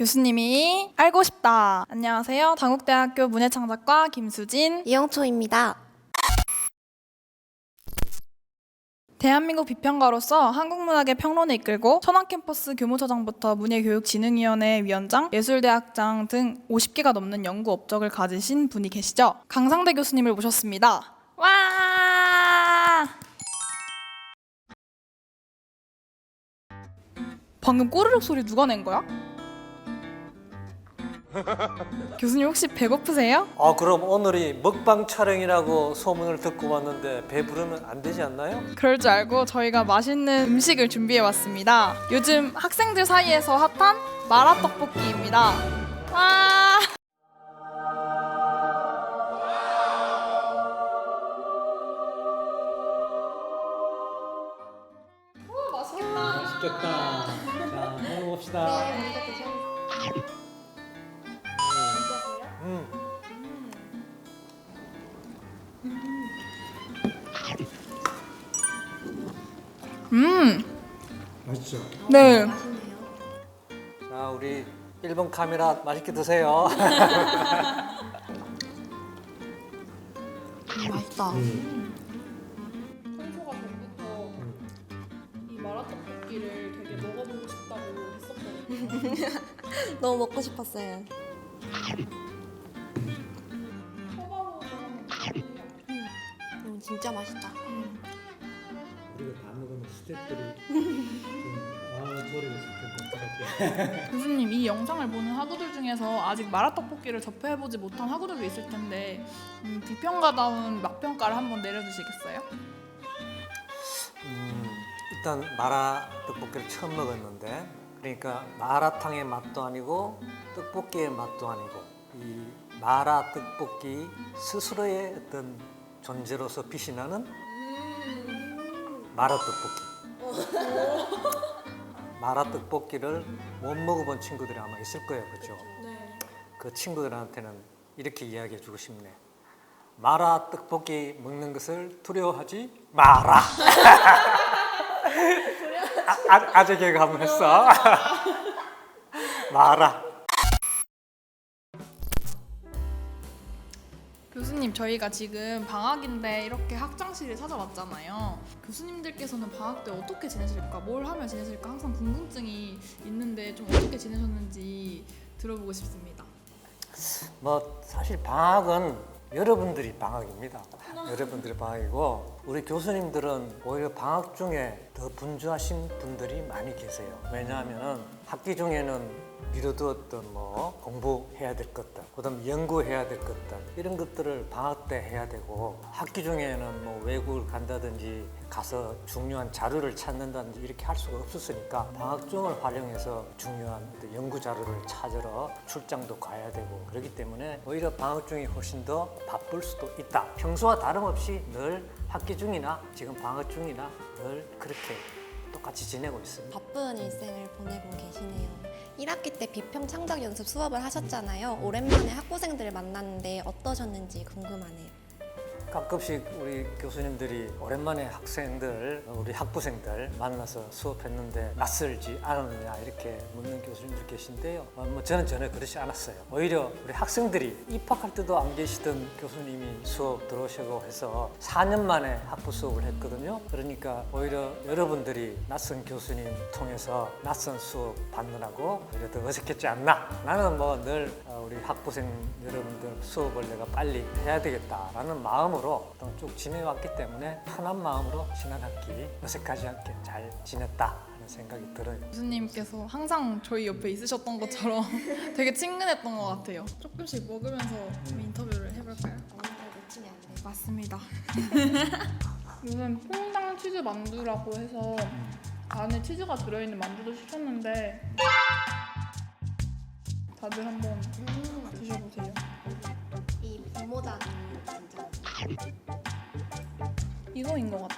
교수님이 알고 싶다. 안녕하세요. 당국대학교 문예창작과 김수진. 이영초입니다. 대한민국 비평가로서 한국 문학의 평론을 이끌고 천안 캠퍼스 교무처장부터 문예교육진흥위원회 위원장, 예술대학장 등 50개가 넘는 연구 업적을 가지신 분이 계시죠. 강상대 교수님을 모셨습니다. 와! 방금 꼬르륵 소리 누가 낸 거야? 교수님 혹시 배고프세요? 아 그럼 오늘이 먹방 촬영이라고 소문을 듣고 왔는데 배부르면 안 되지 않나요? 그럴 줄 알고 저희가 맛있는 음식을 준비해 왔습니다. 요즘 학생들 사이에서 핫한 마라 떡볶이입니다. 와! 오, 맛있겠다. 맛있겠다. 자 먹어봅시다. 음. 음, 맛있죠. 네. 자 우리 1번 카메라 맛있게 드세요. 맛있다. 평소가 전부터 이 마라 떡볶이를 되게 먹어보고 싶다고 했었거든요. 너무 먹고 싶었어요. 음, 진짜 맛있다. 스태프들이 좀아 소리가 있을 텐데 교수님 이 영상을 보는 학우들 중에서 아직 마라떡볶이를 접해보지 못한 학우들도 있을 텐데 음, 비평가다운 맛평가를 한번 내려주시겠어요? 음, 일단 마라 떡볶이를 처음 먹었는데 그러니까 마라탕의 맛도 아니고 떡볶이의 맛도 아니고 이 마라 떡볶이 스스로의 어떤 존재로서 빛이 나는 마라 떡볶이. 마라 떡볶이를 못 먹어본 친구들이 아마 있을 거예요, 그렇죠? 그 친구들한테는 이렇게 이야기해 주고 싶네. 마라 떡볶이 먹는 것을 두려워하지 마라. 아, 아, 아재 개그 한번 했어. 마라. 교수님 저희가 지금 방학인데 이렇게 학장실을 찾아왔잖아요. 교수님들께서는 방학 때 어떻게 지내실까, 뭘 하며 지내실까 항상 궁금증이 있는데 좀 어떻게 지내셨는지 들어보고 싶습니다. 뭐 사실 방학은 여러분들이 방학입니다. 여러분들이 방학이고 우리 교수님들은 오히려 방학 중에 더 분주하신 분들이 많이 계세요. 왜냐하면 학기 중에는 미뤄두었던 뭐 공부해야 될 것들, 그다음 연구해야 될 것들 이런 것들을 방학 때 해야 되고 학기 중에는 뭐 외국을 간다든지 가서 중요한 자료를 찾는다든지 이렇게 할 수가 없었으니까 방학 중을 활용해서 중요한 연구 자료를 찾으러 출장도 가야 되고 그렇기 때문에 오히려 방학 중이 훨씬 더 바쁠 수도 있다. 평소와 다름없이 늘 학기 중이나 지금 방학 중이나 늘 그렇게 똑같이 지내고 있습니다. 바쁜 일생을 보내고 계시네요. 1학기 때 비평 창작 연습 수업을 하셨잖아요. 오랜만에 학부생들을 만났는데 어떠셨는지 궁금하네요. 가끔씩 우리 교수님들이 오랜만에 학생들, 우리 학부생들 만나서 수업했는데 낯설지 않았느냐 이렇게 묻는 교수님들 계신데요. 어, 뭐 저는 전혀 그렇지 않았어요. 오히려 우리 학생들이 입학할 때도 안 계시던 교수님이 수업 들어오시고 해서 4년 만에 학부 수업을 했거든요. 그러니까 오히려 여러분들이 낯선 교수님 통해서 낯선 수업 받느라고 오히려 더 어색했지 않나. 나는 뭐 늘 우리 학부생 여러분들 수업을 내가 빨리 해야 되겠다라는 마음으로 또쭉 지내왔기 때문에 편한 마음으로 지난 학기 어색하지 않게 잘 지냈다 하는 생각이 들어요. 교수님께서 항상 저희 옆에 있으셨던 것처럼 되게 친근했던 것 같아요. 조금씩 먹으면서 좀 인터뷰를 해볼까요? 놓치면 안 돼요. 맞습니다. 이건 퐁당 치즈 만두라고 해서 안에 치즈가 들어있는 만두도 시켰는데 다들 한번 드셔보세요. 이 진짜. 이거인 것 같아.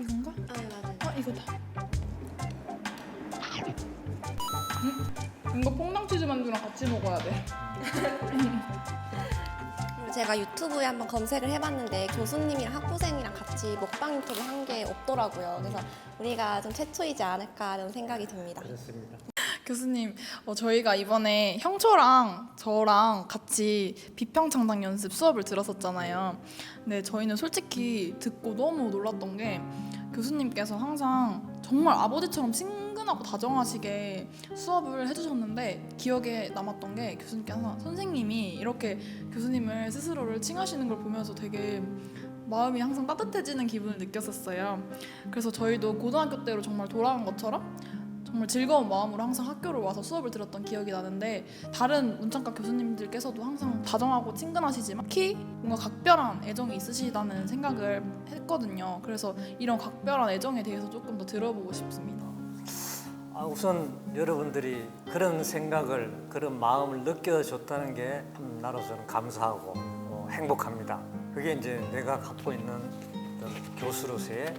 이건가? 아, 네, 맞아요. 아 이거다. 음? 이거 퐁당 치즈 만두랑 같이 먹어야 돼. 그리고 제가 유튜브에 한번 검색을 해봤는데 교수님이랑 학부생이랑 같이 먹방 인터뷰 한 게 없더라고요. 그래서 우리가 좀 최초이지 않을까 하는 생각이 듭니다. 그렇습니다. 교수님, 어, 저희가 이번에 형초랑 저랑 같이 비평 창작 연습 수업을 들었었잖아요. 근데 저희는 솔직히 듣고 너무 놀랐던 게 교수님께서 항상 정말 아버지처럼 친근하고 다정하시게 수업을 해주셨는데 기억에 남았던 게 교수님께서 선생님이 이렇게 교수님을 스스로를 칭하시는 걸 보면서 되게 마음이 항상 따뜻해지는 기분을 느꼈었어요. 그래서 저희도 고등학교 때로 정말 돌아간 것처럼 정말 즐거운 마음으로 항상 학교를 와서 수업을 들었던 기억이 나는데 다른 문창과 교수님들께서도 항상 다정하고 친근하시지만 특히 뭔가 각별한 애정이 있으시다는 생각을 했거든요. 그래서 이런 각별한 애정에 대해서 조금 더 들어보고 싶습니다. 아, 우선 여러분들이 그런 생각을 그런 마음을 느껴줬다는 게참 나로서는 감사하고 어, 행복합니다. 그게 이제 내가 갖고 있는 교수로서의 예,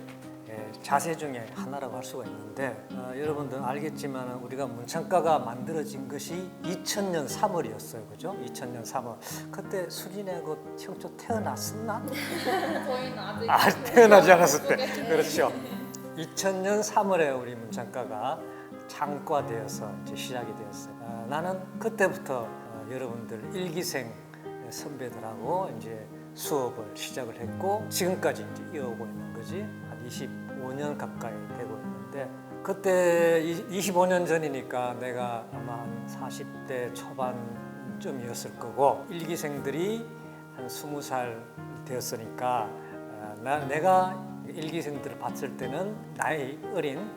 자세 중에 하나라고 할 수가 있는데 어, 여러분들 알겠지만 우리가 문창과가 만들어진 것이 2000년 3월이었어요, 그죠? 2000년 3월 그때 수진의 그 형조 태어났었나? 저희는 아직 아 태어나지 않았을 때 그렇죠. 2000년 3월에 우리 문창과가 창과되어서 이제 시작이 되었어요. 아, 나는 그때부터 어, 여러분들 일기생 선배들하고 이제 수업을 시작을 했고 지금까지 이제 이어오고 있는 거지 한 25년 가까이 되고 있는데 그때 25년 전이니까 내가 아마 한 40대 초반쯤이었을 거고 일기생들이 한 20살 되었으니까 어, 나, 내가 일기생들을 봤을 때는 나이 어린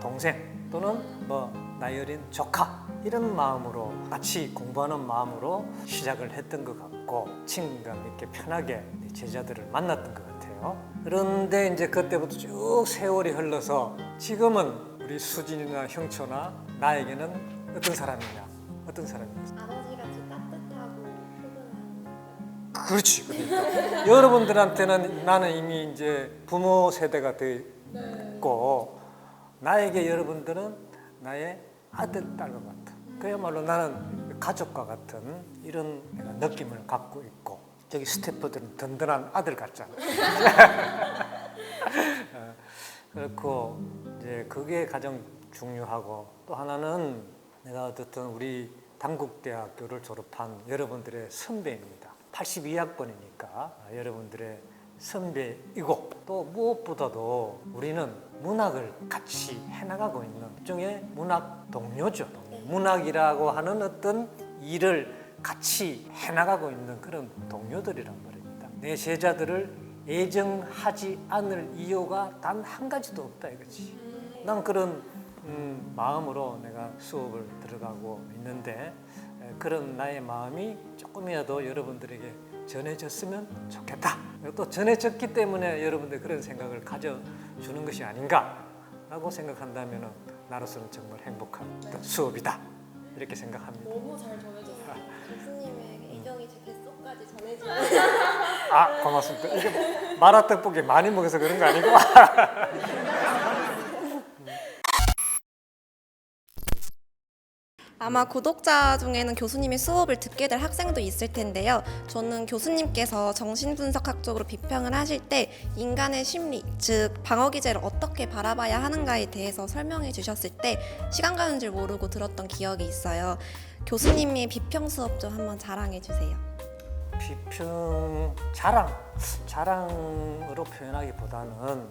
동생 또는 뭐 나이 어린 조카 이런 마음으로 같이 공부하는 마음으로 시작을 했던 것 같고 친근감 있게 편하게 제자들을 만났던 것 같아요. 그런데 이제 그때부터 쭉 세월이 흘러서 지금은 우리 수진이나 형초나 나에게는 어떤 사람이냐? 어떤 사람이냐? 아버지같이 따뜻하고 포근한. 그렇지. 그러니까. 여러분들한테는 나는 이미 이제 부모 세대가 됐고 나에게 여러분들은 나의 아들 딸과 같은 그야말로 나는 가족과 같은 이런 느낌을 갖고 있고 저기 스태프들은 든든한 아들 같잖아. 어, 그렇고 이제 그게 가장 중요하고 또 하나는 내가 어쨌든 우리 당국대학교를 졸업한 여러분들의 선배입니다. 82학번이니까 여러분들의 선배이고 또 무엇보다도 우리는 문학을 같이 해나가고 있는 일종의 문학 동료죠. 문학이라고 하는 어떤 일을 같이 해나가고 있는 그런 동료들이란 말입니다. 내 제자들을 애정하지 않을 이유가 단 한 가지도 없다 이거지. 난 그런 음, 마음으로 내가 수업을 들어가고 있는데 에, 그런 나의 마음이 조금이라도 여러분들에게 전해졌으면 좋겠다. 또 전해졌기 때문에 여러분들 그런 생각을 가져주는 것이 아닌가라고 생각한다면 나로서는 정말 행복한 수업이다 이렇게 생각합니다. 너무 잘 전해졌어요. 교수님의 애정이 제 뱃속까지 전해지는 아 고맙습니다. 이게 마라 떡볶이 많이 먹어서 그런 거 아니고? 아마 구독자 중에는 교수님의 수업을 듣게 될 학생도 있을 텐데요. 저는 교수님께서 정신분석학적으로 비평을 하실 때 인간의 심리, 즉 방어 기제를 어떻게 바라봐야 하는가에 대해서 설명해 주셨을 때 시간 가는 줄 모르고 들었던 기억이 있어요. 교수님의 비평 수업 좀 한번 자랑해 주세요. 비평 자랑 자랑으로 표현하기보다는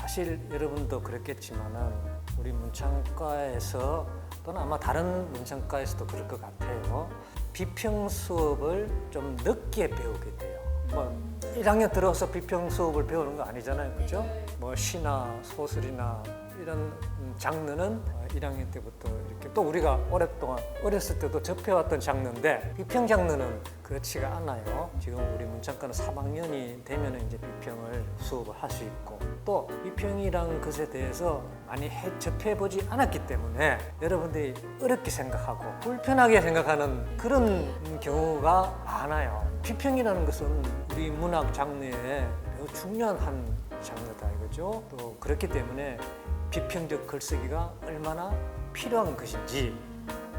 사실 여러분도 그랬겠지만은 우리 문창과에서 또는 아마 다른 문창과에서도 그럴 것 같아요. 비평 수업을 좀 늦게 배우게 돼요. 뭐 1학년 들어서 비평 수업을 배우는 거 아니잖아요, 그죠? 뭐 시나 소설이나 이런 음, 장르는 1학년 때부터 이렇게 또 우리가 오랫동안 어렸을 때도 접해왔던 장르인데 비평 장르는 그렇지가 않아요. 지금 우리 문창과는 3학년이 되면 이제 비평을 수업을 할 수 있고 또 비평이란 것에 대해서 많이 해, 접해보지 않았기 때문에 여러분들이 어렵게 생각하고 불편하게 생각하는 그런 경우가 많아요. 비평이라는 것은 우리 문학 장르에 매우 중요한 한 장르다 이거죠. 또 그렇기 때문에 비평적 글쓰기가 얼마나 필요한 것인지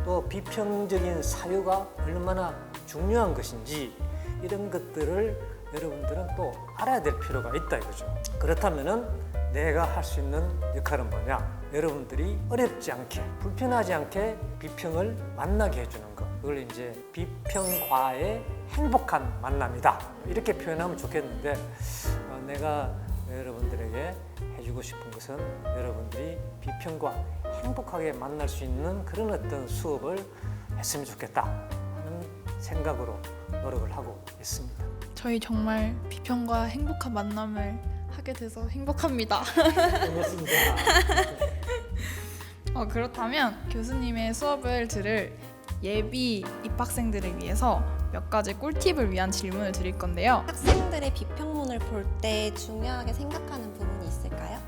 또 비평적인 사유가 얼마나 중요한 것인지 이런 것들을 여러분들은 또 알아야 될 필요가 있다 이거죠. 그렇다면은 내가 할 수 있는 역할은 뭐냐? 여러분들이 어렵지 않게 불편하지 않게 비평을 만나게 해주는 것 그걸 이제 비평과의 행복한 만남이다 이렇게 표현하면 좋겠는데 어, 내가 여러분들에게 해주고 싶은 것은 여러분들이 비평과 행복하게 만날 수 있는 그런 어떤 수업을 했으면 좋겠다 하는 생각으로 노력을 하고 있습니다. 저희 정말 비평과 행복한 만남을 하게 돼서 행복합니다. 반갑습니다. 어, 그렇다면 교수님의 수업을 들을 예비 입학생들을 위해서 몇 가지 꿀팁을 위한 질문을 드릴 건데요. 학생들의 비평문을 볼 때 중요하게 생각하는 있을까요?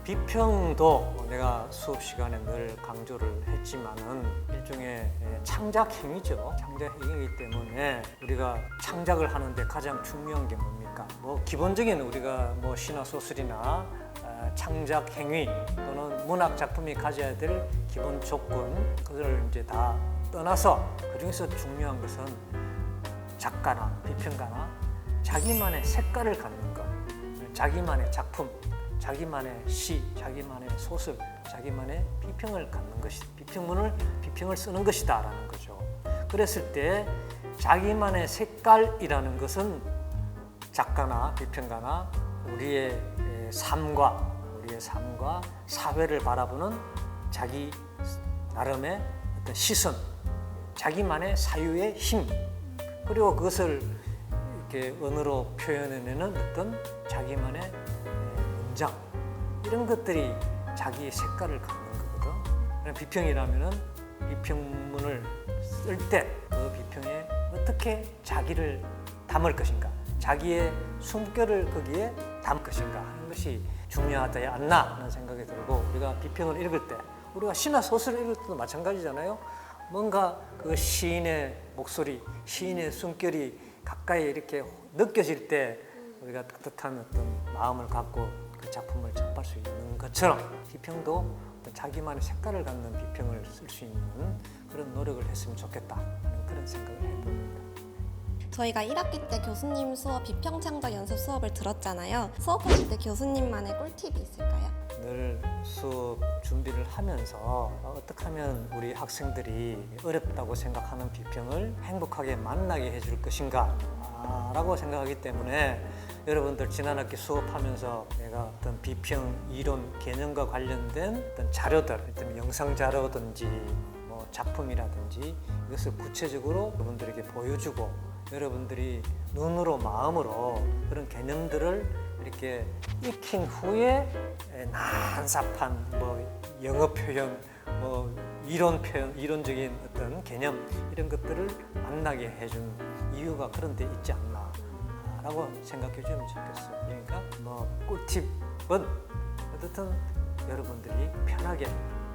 비평도 내가 수업 시간에 늘 강조를 했지만은 일종의 창작 행위죠. 창작 행위이기 때문에 우리가 창작을 하는데 가장 중요한 게 뭡니까? 뭐 기본적인 우리가 뭐 시나 소설이나 어, 창작 행위 또는 문학 작품이 가져야 될 기본 조건 그걸 이제 다 떠나서 그 중에서 중요한 것은 작가나 비평가나 자기만의 색깔을 갖는 것, 자기만의 작품, 자기만의 시, 자기만의 소설, 자기만의 비평을 갖는 것이 비평문을 비평을 쓰는 것이다라는 거죠. 그랬을 때 자기만의 색깔이라는 것은 작가나 비평가나 우리의 에, 삶과 우리의 삶과 사회를 바라보는 자기 나름의 어떤 시선, 자기만의 사유의 힘, 그리고 그것을 이렇게 언어로 표현해내는 어떤 자기만의 에, 문장 이런 것들이 자기의 색깔을 갖는 거거든. 비평이라면은 비평문을 쓸 때 그 비평에 어떻게 자기를 담을 것인가, 자기의 숨결을 거기에 담을 것인가 하는 것이 중요하지 않나 하는 생각이 들고 우리가 비평을 읽을 때 우리가 시나 소설을 읽을 때도 마찬가지잖아요. 뭔가 그 시인의 목소리, 시인의 숨결이 가까이 이렇게 느껴질 때 우리가 따뜻한 어떤 마음을 갖고 그 작품을 접할 수 있는 것처럼 비평도 자기만의 색깔을 갖는 비평을 쓸 수 있는 그런 노력을 했으면 좋겠다 그런 생각을 해봅니다. 저희가 1학기 때 교수님 수업 비평 창작 연습 수업을 들었잖아요. 수업하실 때 교수님만의 꿀팁이 있을까요? 늘 수업 준비를 하면서 어떻게 하면 우리 학생들이 어렵다고 생각하는 비평을 행복하게 만나게 해줄 것인가 아, 라고 생각하기 때문에 여러분들 지난 학기 수업하면서 내가 어떤 비평 이론 개념과 관련된 어떤 자료들 어떤 영상 자료든지 뭐 작품이라든지 이것을 구체적으로 여러분들에게 보여주고 여러분들이 눈으로 마음으로 그런 개념들을 이렇게 익힌 후에 에, 난삽한 뭐 영어 표현, 뭐 이론 표현, 이론적인 어떤 개념 이런 것들을 만나게 해준 이유가 그런 데 있지 않나라고 생각해 주면 좋겠어요. 그러니까 뭐 꿀팁은 어떻든 여러분들이 편하게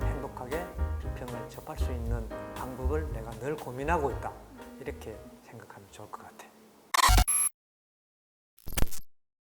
행복하게 비평을 접할 수 있는 방법을 내가 늘 고민하고 있다 이렇게 생각하면 좋을 것 같아요.